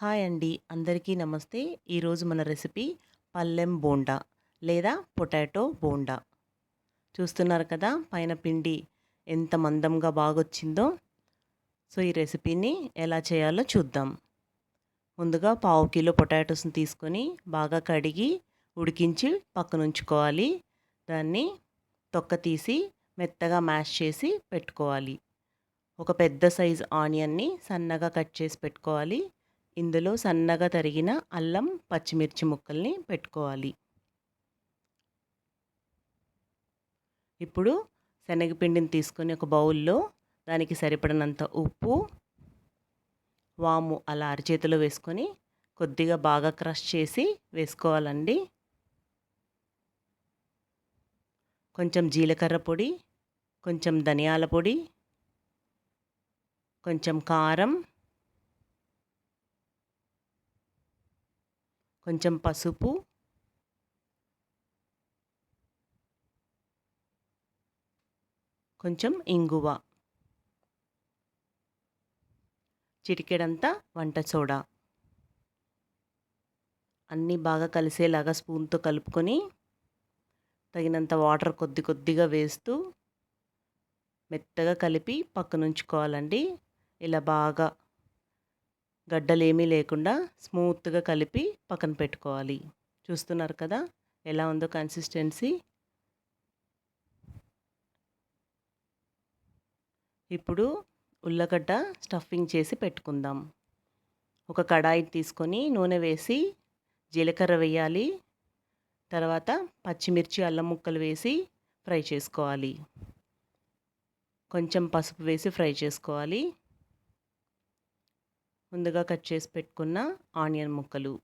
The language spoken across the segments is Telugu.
హాయ్ అండి. అందరికీ నమస్తే. ఈరోజు మన రెసిపీ పల్లెం బోండా లేదా పొటాటో బోండా. చూస్తున్నారు కదా పైన పిండి ఎంత మందంగా బాగొచ్చిందో. సో ఈ రెసిపీని ఎలా చేయాలో చూద్దాం. ముందుగా పావు కిలో పొటాటోస్ని తీసుకొని బాగా కడిగి ఉడికించి పక్కనుంచుకోవాలి. దాన్ని తొక్క తీసి మెత్తగా మ్యాష్ చేసి పెట్టుకోవాలి. ఒక పెద్ద సైజ్ ఆనియన్ని సన్నగా కట్ చేసి పెట్టుకోవాలి. ఇందులో సన్నగా తరిగిన అల్లం పచ్చిమిర్చి ముక్కల్ని పెట్టుకోవాలి. ఇప్పుడు శనగపిండిని తీసుకొని ఒక బౌల్లో దానికి సరిపడినంత ఉప్పు వాము అలా అరచేతిలో వేసుకొని కొద్దిగా బాగా క్రష్ చేసి వేసుకోవాలండి. కొంచెం జీలకర్ర పొడి కొంచెం ధనియాల పొడి కొంచెం కారం కొంచెం పసుపు. కొంచెం ఇంగువ. చిటికెడంతా వంట సోడా. అన్నీ బాగా కలిసేలాగా స్పూన్తో కలుపుకొని తగినంత వాటర్ కొద్ది కొద్దిగా వేస్తూ మెత్తగా కలిపి పక్కనుంచుకోవాలండి. ఇలా బాగా గడ్డలేమీ లేకుండా స్మూత్గా కలిపి పక్కన పెట్టుకోవాలి. చూస్తున్నారు కదా? ఎలా ఉందో కన్సిస్టెన్సీ. ఇప్పుడు ఉల్లగడ్డ స్టఫింగ్ చేసి పెట్టుకుందాం. ఒక కడాయి తీసుకొని నూనె వేసి జీలకర్ర వేయాలి. తర్వాత పచ్చిమిర్చి అల్లం ముక్కలు వేసి ఫ్రై చేసుకోవాలి. కొంచెం పసుపు వేసి ఫ్రై చేసుకోవాలి. ముందుగా కట్ చేసి పెట్టుకున్న ఆనియన్ ముక్కలు.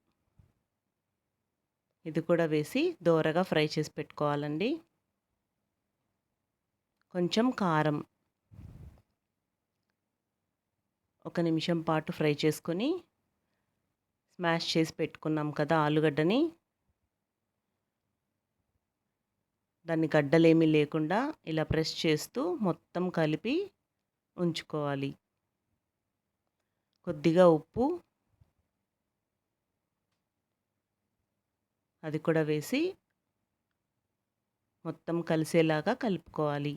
ఇది కూడా వేసి దోరగా ఫ్రై చేసి పెట్టుకోవాలండి. కొంచెం కారం. ఒక నిమిషం పాటు ఫ్రై చేసుకొని స్మాష్ చేసి పెట్టుకున్నాం కదా ఆలుగడ్డని. దాన్ని గడ్డలేమీ లేకుండా ఇలా ప్రెస్ చేస్తూ మొత్తం కలిపి ఉంచుకోవాలి. కొద్దిగా ఉప్పు. అది కూడా వేసి మొత్తం కలిసేలాగా కలుపుకోవాలి.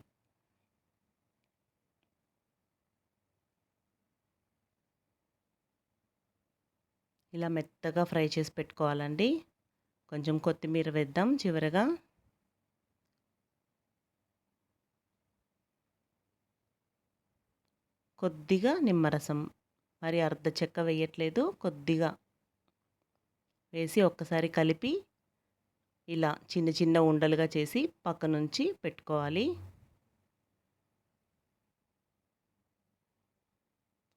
ఇలా మెత్తగా ఫ్రై చేసి పెట్టుకోవాలండి. కొంచెం కొత్తిమీర వేద్దాం చివరగా. కొద్దిగా నిమ్మరసం. మరి అర్ధ చెక్క వేయట్లేదు. కొద్దిగా వేసి ఒక్కసారి కలిపి ఇలా చిన్న చిన్న ఉండలుగా చేసి పక్క నుంచి పెట్టుకోవాలి.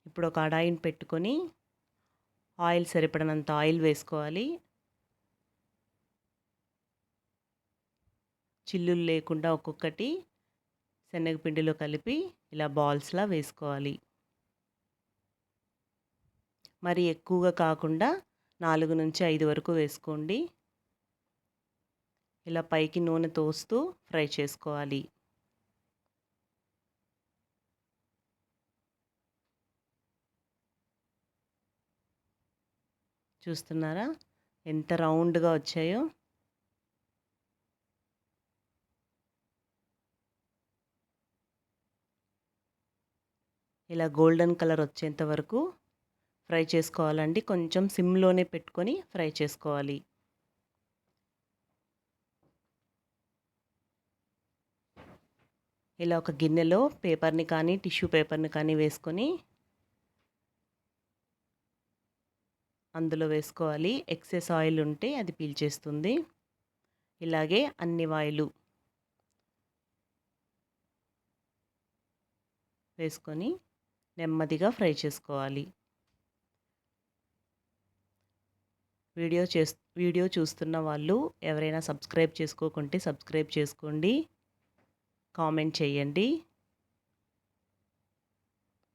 ఇప్పుడు ఒక అడాయిని పెట్టుకొని ఆయిల్ సరిపడినంత ఆయిల్ వేసుకోవాలి. చిల్లులు లేకుండా ఒక్కొక్కటి శనగపిండిలో కలిపి ఇలా బాల్స్లా వేసుకోవాలి. మరి ఎక్కువగా కాకుండా నాలుగు నుంచి ఐదు వరకు వేసుకోండి. ఇలా పైకి నూనె తోస్తూ ఫ్రై చేసుకోవాలి. చూస్తున్నారా? ఎంత రౌండ్గా వచ్చాయో. ఇలా గోల్డెన్ కలర్ వచ్చేంత వరకు ఫ్రై చేసుకోవాలండి. కొంచెం సిమ్లోనే పెట్టుకొని ఫ్రై చేసుకోవాలి. ఇలా ఒక గిన్నెలో పేపర్ని కానీ టిష్యూ పేపర్ని కానీ వేసుకొని అందులో వేసుకోవాలి. ఎక్సెస్ ఆయిల్ ఉంటే అది పీల్చేస్తుంది. ఇలాగే అన్ని వాయిలు వేసుకొని నెమ్మదిగా ఫ్రై చేసుకోవాలి. వీడియో చేస్ వీడియో చూస్తున్న వాళ్ళు ఎవరైనా సబ్స్క్రైబ్ చేసుకోకుంటే సబ్స్క్రైబ్ చేసుకోండి. కామెంట్ చేయండి.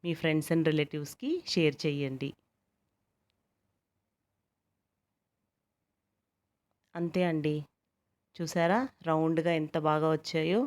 మీ ఫ్రెండ్స్ అండ్ రిలేటివ్స్కి షేర్ చేయండి. అంతే అండి. చూసారా? రౌండ్గా ఎంత బాగా వచ్చాయో.